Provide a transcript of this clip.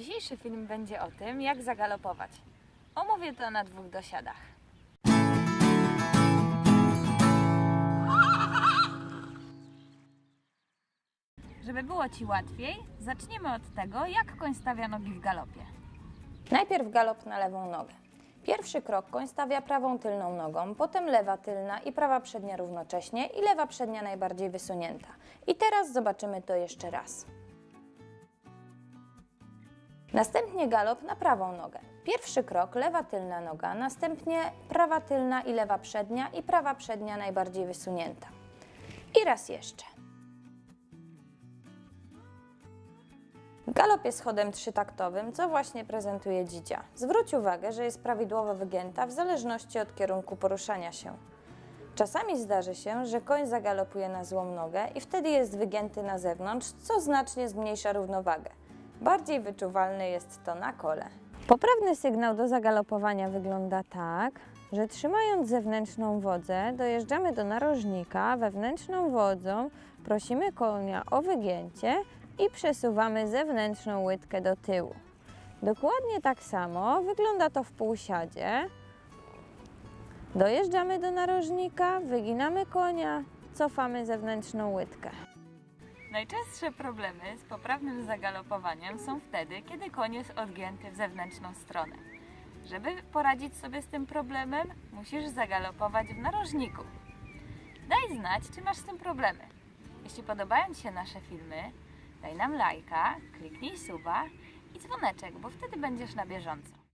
Dzisiejszy film będzie o tym, jak zagalopować. Omówię to na dwóch dosiadach. Żeby było Ci łatwiej, zaczniemy od tego, jak koń stawia nogi w galopie. Najpierw galop na lewą nogę. Pierwszy krok koń stawia prawą tylną nogą, potem lewa tylna i prawa przednia równocześnie i lewa przednia najbardziej wysunięta. I teraz zobaczymy to jeszcze raz. Następnie galop na prawą nogę. Pierwszy krok lewa tylna noga, następnie prawa tylna i lewa przednia i prawa przednia najbardziej wysunięta. I raz jeszcze. Galop jest chodem trzytaktowym, co właśnie prezentuje dzidzia. Zwróć uwagę, że jest prawidłowo wygięta w zależności od kierunku poruszania się. Czasami zdarzy się, że koń zagalopuje na złą nogę i wtedy jest wygięty na zewnątrz, co znacznie zmniejsza równowagę. Bardziej wyczuwalne jest to na kole. Poprawny sygnał do zagalopowania wygląda tak, że trzymając zewnętrzną wodzę, dojeżdżamy do narożnika, wewnętrzną wodzą prosimy konia o wygięcie i przesuwamy zewnętrzną łydkę do tyłu. Dokładnie tak samo wygląda to w półsiadzie. Dojeżdżamy do narożnika, wyginamy konia, cofamy zewnętrzną łydkę. Najczęstsze problemy z poprawnym zagalopowaniem są wtedy, kiedy koń jest odgięty w zewnętrzną stronę. Żeby poradzić sobie z tym problemem, musisz zagalopować w narożniku. Daj znać, czy masz z tym problemy. Jeśli podobają Ci się nasze filmy, daj nam lajka, kliknij suba i dzwoneczek, bo wtedy będziesz na bieżąco.